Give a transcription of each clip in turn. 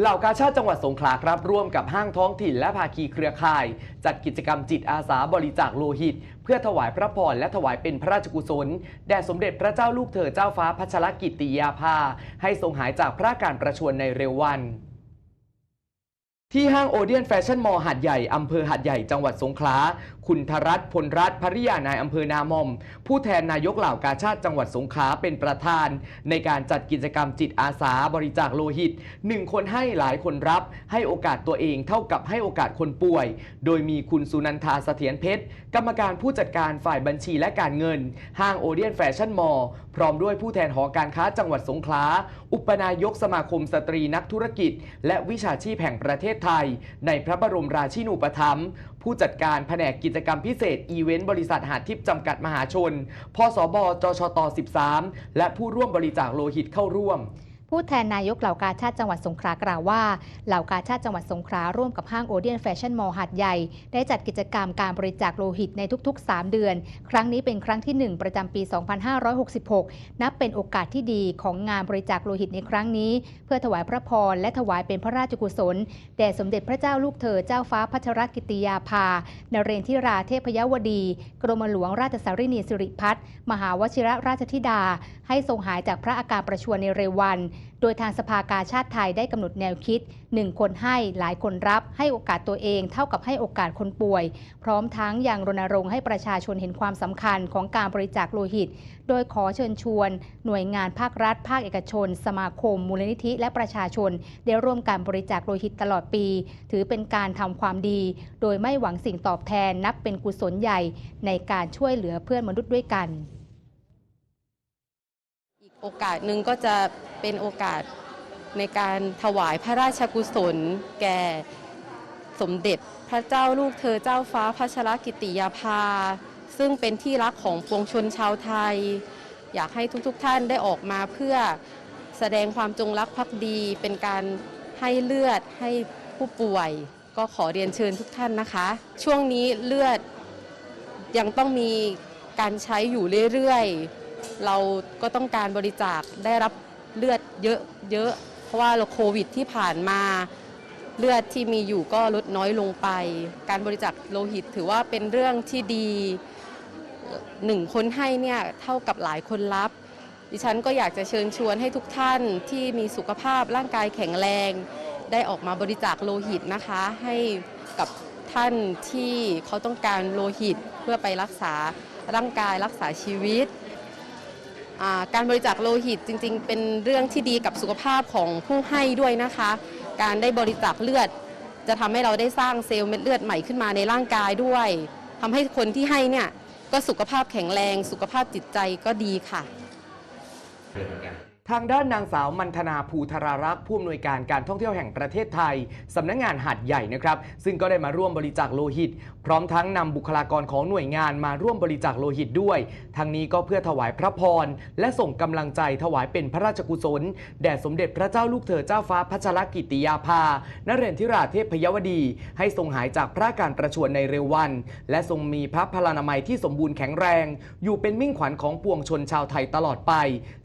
เหล่ากาชาติจังหวัดสงขลาครับร่วมกับห้างท้องถิ่นและภาคีเครือข่าย จัดกิจกรรมจิตอาสาบริจาคโลหิต เพื่อถวายพระพรและถวายเป็นพระราชกุศล แด่สมเด็จพระเจ้าลูกเธอเจ้าฟ้าพัชรกิติยาภา ให้ทรงหายจากพระการประชวรในเร็ววัน ที่ห้างโอเดียนแฟชั่นมอลล์หาดใหญ่ อำเภอหาดใหญ่ จังหวัดสงขลา คุณธรัตน์พลรัตน์ภริยานายอำเภอนามอม ผู้แทนนายกเหล่ากาชาติจังหวัดสงขลาเป็นประธาน ในการจัดกิจกรรมจิตอาสาบริจาคโลหิตหนึ่งคนให้หลายคนรับ ให้โอกาสตัวเองเท่ากับให้โอกาสคนป่วย โดยมีคุณสุนันทาเสถียรเพชร กรรมการผู้จัดการฝ่ายบัญชีและการเงิน ห้างโอเดียนแฟชั่นมอลล์พร้อมด้วยผู้แทนหอการค้าจังหวัดสงขลา อุปนายกสมาคมสตรีนักธุรกิจ และวิชาชีพแห่งประเทศไทยในพระบรมราชินูปถัมภ์ผู้จัดการแผนกกิจกรรมพิเศษ อีเวนต์บริษัทหาดทิพย์จำกัดมหาชนพสบจชต 13 และผู้ร่วมบริจาคโลหิตเข้าร่วม ผู้แทนนายกเหล่ากาชาติจังหวัดสงขลากล่าวว่า เหล่ากาชาติจังหวัดสงขลาร่วมกับห้างโอเดียนแฟชั่นมอลล์หาดใหญ่ ได้จัดกิจกรรมการบริจาคโลหิตในทุก ๆ 3 เดือน ครั้งนี้เป็นครั้งที่ 1 ประจำปี 2566 นับเป็นโอกาสที่ดีของงานบริจาคโลหิตในครั้งนี้ เพื่อถวายพระพรและถวายเป็นพระราชกุศลแด่สมเด็จพระเจ้าลูกเธอเจ้าฟ้าพัชรกิติยาภานเรนทิราเทพยวดี กรมหลวงราชสารินีสิริพัฒน์มหาวชิรราชธิดา ให้ทรงหายจากพระอาการประชวรในเร็ววันโดยทางสภากาชาติไทยได้กำหนดแนวคิด 1 คนให้หลายคนรับ ให้โอกาสตัวเองเท่ากับให้โอกาสคนป่วย พร้อมทั้งยังรณรงค์ให้ประชาชนเห็นความสำคัญของการบริจาคโลหิต โดยขอเชิญชวน หน่วยงานภาครัฐ ภาคเอกชน สมาคม มูลนิธิ และประชาชน ได้ร่วมการบริจาคโลหิตตลอดปี ถือเป็นการทำความดี โดยไม่หวังสิ่งตอบแทนนับเป็นกุศลใหญ่ ในการช่วยเหลือเพื่อนมนุษย์ด้วยกัน โอกาสหนึ่งก็จะเป็นโอกาสในการถวายพระราชกุศล แก่สมเด็จพระเจ้าลูกเธอเจ้าฟ้าพัชรกิติยาภา ซึ่งเป็นที่รักของปวงชนชาวไทย อยากให้ทุกๆทท่านได้ออกมาเพื่อแสดงความจงรักภักดี เป็นการให้เลือดให้ผู้ป่วย ก็ขอเรียนเชิญทุกท่านนะคะ ช่วงนี้เลือดยังต้องมีการใช้อยู่เรื่อยๆ เราก็ต้องการบริจาคได้รับเลือดเยอะเยอะเพราะว่าเราโควิดที่ผ่านมาเลือดที่มีอยู่ก็ลดน้อยลงไป การบริจาคโลหิตถือว่าเป็นเรื่องที่ดีหนึ่งคนให้เนี่ยเท่ากับหลายคนรับ ดิฉันก็อยากจะเชิญชวนให้ทุกท่านที่มีสุขภาพร่างกายแข็งแรง ได้ออกมาบริจาคโลหิตนะคะ ให้กับท่านที่เขาต้องการโลหิตเพื่อไปรักษาร่างกายรักษาชีวิต การบริจาคโลหิตจริง ๆ เป็นเรื่องที่ดีกับสุขภาพของผู้ให้ด้วยนะคะ การได้บริจาคเลือด จะทำให้เราได้สร้างเซลล์เม็ดเลือดใหม่ขึ้นมาในร่างกายด้วยทำให้คนที่ให้เนี่ยก็สุขภาพแข็งแรง สุขภาพจิตใจก็ดีค่ะ ทางด้านนางสาวมันธนาภูธรารักษ์ผู้อำนวยการการท่องเที่ยวแห่งประเทศไทยสำนักงงานหาดใหญ่นะครับ ซึ่งก็ได้มาร่วมบริจาคโลหิต พร้อมทั้งนำบุคลากรของหน่วยงานมาร่วมบริจาคโลหิตด้วย ทั้งนี้ก็เพื่อถวายพระพร และส่งกำลังใจถวายเป็นพระราชกุศล แด่สมเด็จพระเจ้าลูกเธอเจ้าฟ้าพัชรกิติยาภานเรนทิราเทพยวดี ให้ทรงหายจากพระการประชวรในเร็ววัน และทรงมีพระพลานามัยที่สมบูรณ์แข็งแรง อยู่เป็นมิ่งขวัญของปวงชนชาวไทยตลอดไป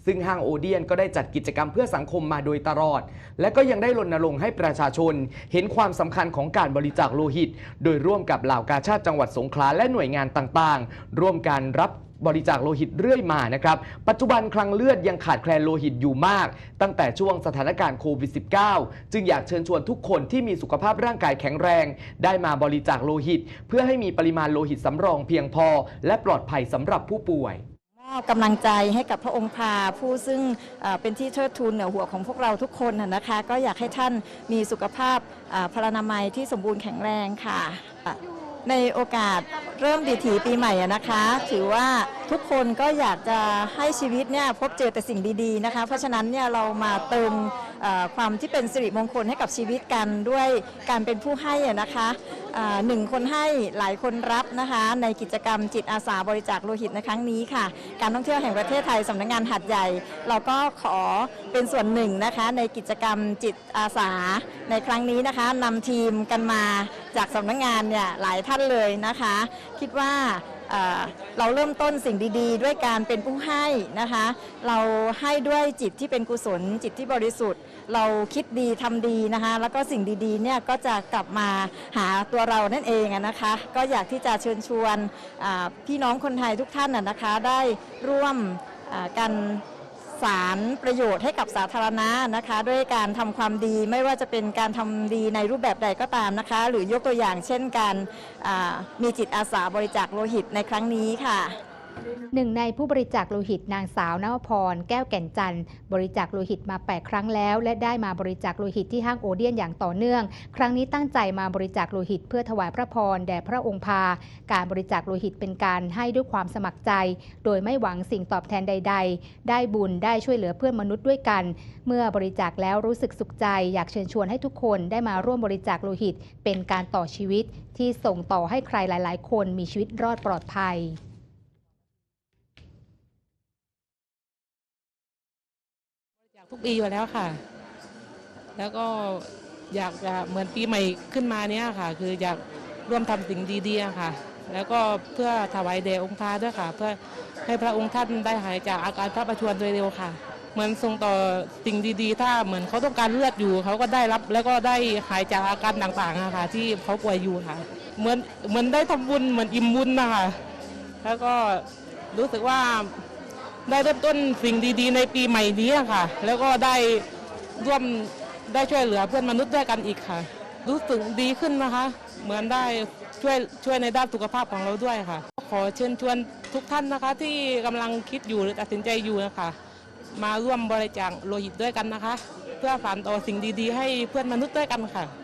ซึ่งห้างโอเดียนก็ได้จัดกิจกรรมเพื่อสังคมมาโดยตลอด และก็ยังได้รณรงค์ให้ประชาชน เห็นความสำคัญของการบริจาคโลหิต โดยร่วมกับเหล่ากาชาติจังหวัดสงขลาและหน่วยงานต่างๆ ร่วมกันรับบริจาคโลหิตเรื่อยมานะครับ ปัจจุบันคลังเลือดยังขาดแคลนโลหิตอยู่มาก ตั้งแต่ช่วงสถานการณ์โควิด -19 จึงอยากเชิญชวนทุกคนที่มีสุขภาพร่างกายแข็งแรง ได้มาบริจาคโลหิต เพื่อให้มีปริมาณโลหิตสำรองเพียงพอ และปลอดภัยสำหรับผู้ป่วย กำลังใจให้กับพระองค์พาผู้ซึ่งเป็นที่เทิดทูนเหนือหัวของพวกเราทุกคนนะคะ ก็อยากให้ท่านมีสุขภาพพลานามัยที่สมบูรณ์แข็งแรงค่ะ ในโอกาสเริ่มดีถีปีใหม่นะคะ ถือว่าทุกคนก็อยากจะให้ชีวิตเนี่ยพบเจอแต่สิ่งดีๆนะคะ เพราะฉะนั้นเนี่ยเรามาเติมความที่เป็นสิริมงคลให้กับชีวิตกันด้วยการเป็นผู้ให้นะคะหนึ่งคนให้หลายคนรับนะคะ ในกิจกรรมจิตอาสาบริจาคโลหิตในครั้งนี้ค่ะ การท่องเที่ยวแห่งประเทศไทยสำนักงานหัดใหญ่ เราก็ขอเป็นส่วนหนึ่งนะคะ ในกิจกรรมจิตอาสาในครั้งนี้นะคะนำทีมกันมา จากสำนักงานเนี่ยหลายท่านเลยนะคะ คิดว่าเราเริ่มต้นสิ่งดีๆ ด้วยการเป็นผู้ให้นะคะ เราให้ด้วยจิตที่เป็นกุศลจิตที่บริสุทธิ์ เราคิดดีทำดีนะคะ แล้วก็สิ่งดีๆเนี่ยก็จะกลับมาหาตัวเรานั่นเองนะคะ ก็อยากที่จะเชิญชวนพี่น้องคนไทยทุกท่านนะนะคะ ได้ร่วมกัน สารประโยชน์ให้กับสาธารณะนะคะ ด้วยการทำความดีไม่ว่าจะเป็นการทำดีในรูปแบบใดก็ตามนะคะ หรือยกตัวอย่างเช่นการมีจิตอาสาบริจาคโลหิตในครั้งนี้ค่ะ หนึ่งในผู้บริจาคโลหิตนางสาวนวพร แก้วแก่นจันทร์บริจาคโลหิตมา 8 ครั้งแล้ว และได้มาบริจาคโลหิตที่ห้างโอเดียนอย่างต่อเนื่อง ครั้งนี้ตั้งใจมาบริจาคโลหิตเพื่อถวายพระพรแด่พระองค์พา การบริจาคโลหิตเป็นการให้ด้วยความสมัครใจ โดยไม่หวังสิ่งตอบแทนใด ๆ ได้บุญได้ช่วยเหลือเพื่อนมนุษย์ด้วยกัน เมื่อบริจาคแล้วรู้สึกสุขใจ อยากเชิญชวนให้ทุกคนได้มาร่วมบริจาคโลหิต เป็นการต่อชีวิตที่ส่งต่อให้ใครหลาย ๆ คนมีชีวิตรอดปลอดภัยากทุกปีอยู่แล้วค่ะ แล้วก็อยากจะเหมือนปีใหม่ขึ้นมาเนี้ยค่ะ คืออยากร่วมทำสิ่งดีๆค่ะ แล้วก็เพื่อถวายแด่องค์พระด้วยค่ะ เพื่อให้พระองค์ท่านได้หายจากอาการพระประชวรโดยเร็วค่ะเหมือนส่งต่อสิ่งดีๆ ถ้าเหมือนเขาต้องการเลือดอยู่เขาก็ได้รับแล้วก็ได้หายจากอาการต่างๆอะค่ะ ที่เขาป่วยอยู่ค่ะ เหมือนเหมือนได้ทำบุญเหมือนอิ่มบุญนะคะแล้วก็รู้สึกว่า ได้เริ่มต้นสิ่งดีๆ ในปีใหม่นี้ค่ะ แล้วก็ได้ร่วมได้ช่วยเหลือเพื่อนมนุษย์ด้วยกันอีกค่ะ รู้สึกดีขึ้นนะคะ เหมือนได้ช่วยช่วยในด้านสุขภาพของเราด้วยค่ะ ขอเชิญชวนทุกท่านนะคะ ที่กำลังคิดอยู่หรือตัดสินใจอยู่นะคะมาร่วมบริจาคโลหิตด้วยกันนะคะ เพื่อสานต่อสิ่งดีๆ ให้เพื่อนมนุษย์ด้วยกันค่ะ